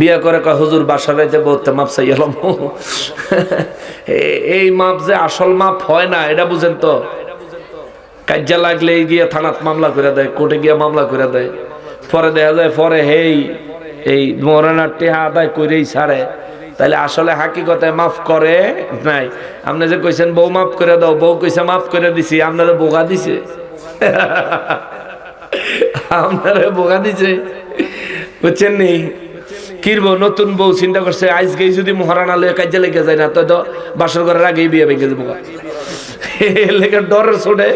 বিয়া করে কয়, হুজুর, বাসা রাইতে বলতে মাপ চাই এলাম। এই মাপ যে আসল মাপ হয় না, এটা বুঝেন তো। কাজ্যা লাগলে গিয়ে থানাত মামলা করে দেয়, কোর্টে গিয়ে মামলা করে দেয়। পরে দেখা যায়, পরে, হেই, এই মরানার টেহা আদায় করেই ছাড়ে। তাহলে আসলে হাকিকতে মাফ করে নাই। আপনি যে কইছেন, বউ মাফ করে দাও, বউ কইছে মাফ করে দিছি, আপনারা বোকা দিছে। আপনারা বোকা দিছে। বুঝছেন নি? কিরব, নতুন বউ চিন্তা করছে, আজকে যদি মহারানা লয়ে কাজে লেগে যায় না, তো বাসর ঘরের আগেই বিয়ে ভেঙে যাব লেগে ডরের ছোটে।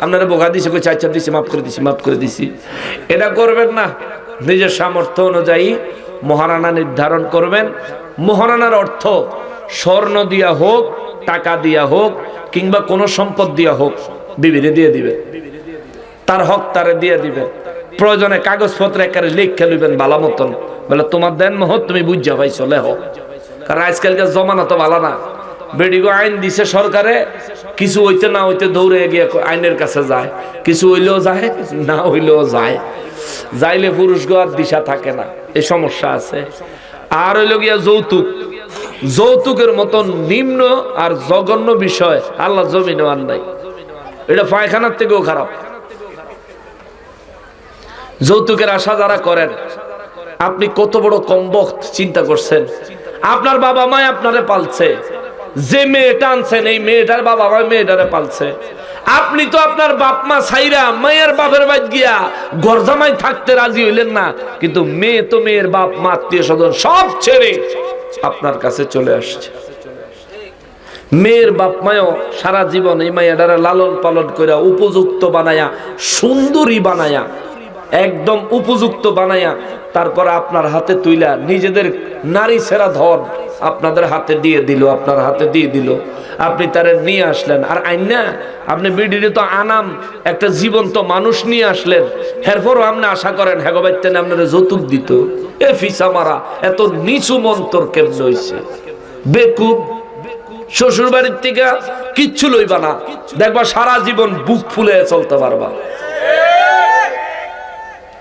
আপনারা বোকা দিছে, কইছে আচ্ছা দিছি, মাফ করে দিছি, মাফ করে দিছি। এটা করবেন না। নিজের সামর্থ্য অনুযায়ী মহারানা নির্ধারণ করবেন। মহারানার অর্থ, স্বর্ণ দিয়া হোক, টাকা দিয়া হোক, কিংবা কোনো সম্পদ দিয়া হোক, বিবিরে দিয়ে দিবেন। তার হক তারে দিয়ে দিবেন। প্রয়োজনে কাগজপত্র একারে লিখে লইবেন ভালো মতন। বলে, তোমার দেন মহৎ তুমি বুঝা চলে হোক কারণ আজকালকার জমানা তো ভালো না। বেডিগো আইন দিছে সরকারে, কিছু হইতে না হইতে দৌড়ে গিয়ে আইনের কাছে যায়। কিছু হইলেও যায় না হইলেও যায়। যাইলে পুরুষ আর দিশা থাকে না এই সমস্যা আছে। আর হইল গিয়া যৌতুক। যৌতুকের মতন নিম্ন আর জঘন্য বিষয় আল্লাহ জমিনে আর নাই। এটা পায়খানার থেকেও খারাপ। যৌতুকের আশা যারা করেন, আপনি কত বড় কম্বক চিন্তা করছেন? আপনার বাবা মায় আপনারে পালছে। যে মেয়েটা আনছেন, এই মেয়েটার বাবা মা মেয়েটারে পালছে। আপনি তো আপনার বাপ মা সাইরা মায়ের বাপের বাদ গিয়া গরজামাই থাকতে রাজি হইলেন না, কিন্তু মেয়ে তো মেয়ের বাপ, মা, আত্মীয় স্বজন সব ছেড়ে আপনার কাছে চলে আসছে। মেয়ের বাপ মায়ও সারা জীবন এই মাইয়াডারা লালন পালন করে উপযুক্ত বানায়া, সুন্দরী বানায়া একদম উপযুক্ত বানায়া তারপর আপনার হাতে তুইলা নিজেদের নারী সেরা ধন আপনাদের হাতে দিয়ে দিল, আপনার হাতে দিয়ে দিল। আপনি তারে নিয়ে আসলেন। আর আইনা, আপনি বিডিরে তো আনাম, একটা জীবন্ত মানুষ নিয়ে আসলেন। এরপরও আপনি আশা করেন হেগবাইতেন আপনারা যৌতুক দিত। এ ফিসা মারা এত নিচু মন্তর কেমন হয়েছে বেকুব শ্বশুর বাড়ির থেকে কিচ্ছু লইবা না। দেখবা সারা জীবন বুক ফুলে চলতে পারবা।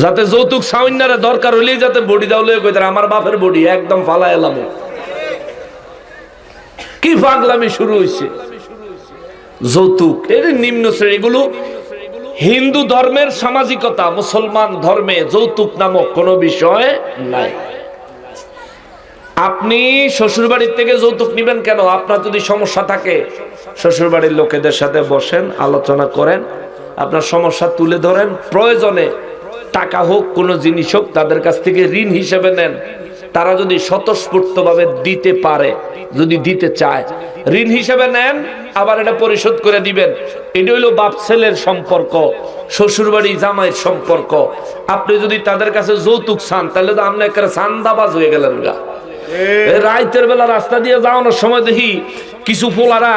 যাতে যৌতুক সাউন্যারে দরকার হইলেই যাতে বডি দাও লয়ে কইতার, আমার বাপের বডি একদম ফালা এলাম। কি পাগলামি শুরু হইছে? যৌতুক, এর নিম্ন শ্রেণি, এগুলো হিন্দু ধর্মের সামাজিকতা, মুসলমান ধর্মে যৌতুক নামক কোনো বিষয় নাই। আপনি শ্বশুর বাড়ির থেকে যৌতুক নিবেন কেন? আপনার যদি সমস্যা থাকে শ্বশুর বাড়ির লোকেদের সাথে বসেন, আলোচনা করেন, আপনার সমস্যা তুলে ধরেন, প্রয়োজনে টাকা হোক কোনো জিনিস হোক তাদের কাছ থেকে ঋণ হিসেবে নেন। তারা যদি স্বতঃস্ফূর্তভাবে দিতে পারে যদি দিতে চায় ঋণ হিসেবে নেন আবার এটা পরিশোধ করে দিবেন। এটা হইল বাপ ছেলের সম্পর্ক শ্বশুরবাড়ি জামাইয়ের সম্পর্ক। আপনি যদি তাদের কাছে যৌতুক চান তাহলে তো আপনি একটা সান্দাবাজ হয়ে গেলেন গা। রাইতের বেলা রাস্তা দিয়ে যাওয়ানোর সময় দেখি কিছু পোলারা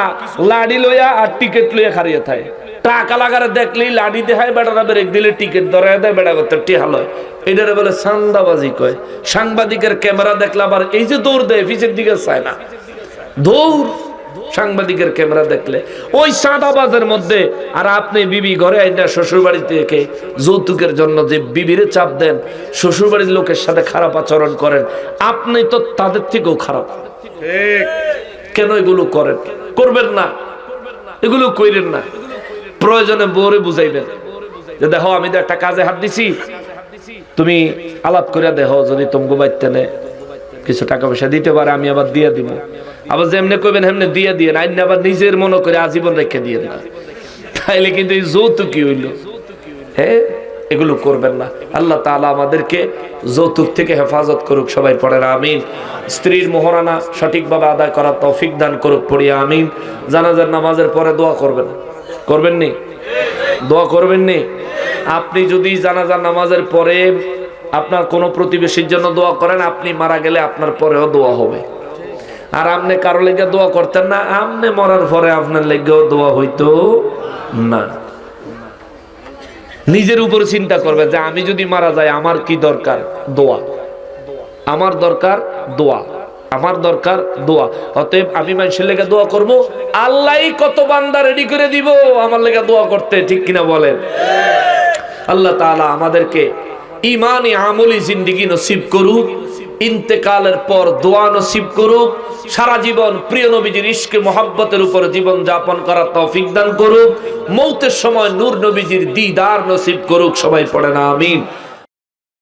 লাড়ি লইয়া আর টিকিট লইয়া খারিয়ে থাকে। টাকা লাগারে দেখলেই লাড়ি দেখায় বেড়ারা ব্রেক দিলে টিকিট ধরায় দেয় বেড়া করতে টিহা লয়। এটারে বলে সান্দাবাজি কয়। সাংবাদিকের ক্যামেরা দেখলে আবার এই যে দৌড় দেয় পিছের দিকে চায় না। দৌড় সাংবাদিকের ক্যামেরা দেখলে। ওই সাদাবাজের মধ্যে আর আপনি বিবি ঘরে আইনা শ্বশুর বাড়ি থেকে যৌতুকের জন্য যে বিবিরে চাপ দেন শ্বশুর বাড়ির লোকের সাথে খারাপ আচরণ করেন আপনি তো তাদের থেকেও খারাপ। কেন এগুলো করেন? করবেন না। এগুলো কইরেন না। প্রয়োজনে বোরে বুঝাইবেন। যে দেখো, আমি তো একটা কাজে হাত দিছি। তুমি আলাপ করে দেখো, যদি তুমি বাইতে কিছু টাকা পয়সা দিতে পারে, আমি আবার দিয়ে দিব। আবার যেমনি কইবেন হেমনে দিয়ে দিয়ে আইন আবার নিজের মনে করে আজীবন রেখে দিয়ে না তাইলে কিন্তু এই যৌতুক কি হইল? হ্যাঁ এগুলো করবেন না। আল্লাহ তাআলা আমাদেরকে যৌতুক থেকে হেফাজত করুক, সবাই পড়ে না আমিন। স্ত্রীর মোহরানা সঠিকভাবে আদায় করার তৌফিক দান করুক পড়িয়া আমিন। জানাজার নামাজের পরে দোয়া করবেন। করবেন নি দোয়া করবেন নি আপনি যদি জানাজার নামাজের পরে আপনার কোনো প্রতিবেশীর জন্য দোয়া করেন, আপনি মারা গেলে আপনার পরেও দোয়া হবে। আর আপনি কারও লেগে দোয়া করতেন না, আপনি মরার পরে আপনার লেগেও দোয়া হইতো না। নিজের উপর চিন্তা করবে যে আমি যদি মারা যাই, আমার কি দরকার? দোয়া। আমার দরকার দোয়া। আমার দরকার দোয়া। অতএব আমি মানুষের লেগে দোয়া করব। আল্লাহ কত বান্দা রেডি করে দিব, আমার লেগে দোয়া করতে, ঠিক কিনা বলেন? আল্লাহ তাআলা আমাদেরকে ইমানি আমলি জিন্দিগি নসিব করুক, ইন্তেকালের পর দোয়া নসিব করুক, সারা জীবন প্রিয় নবীজির ইস্কে মোহাব্বতের উপর জীবন যাপন করার তৌফিক দান করুক, মৌতের সময় নূর নবীজির দিদার নসিব করুক, সবাই পড়ে না, আমিন।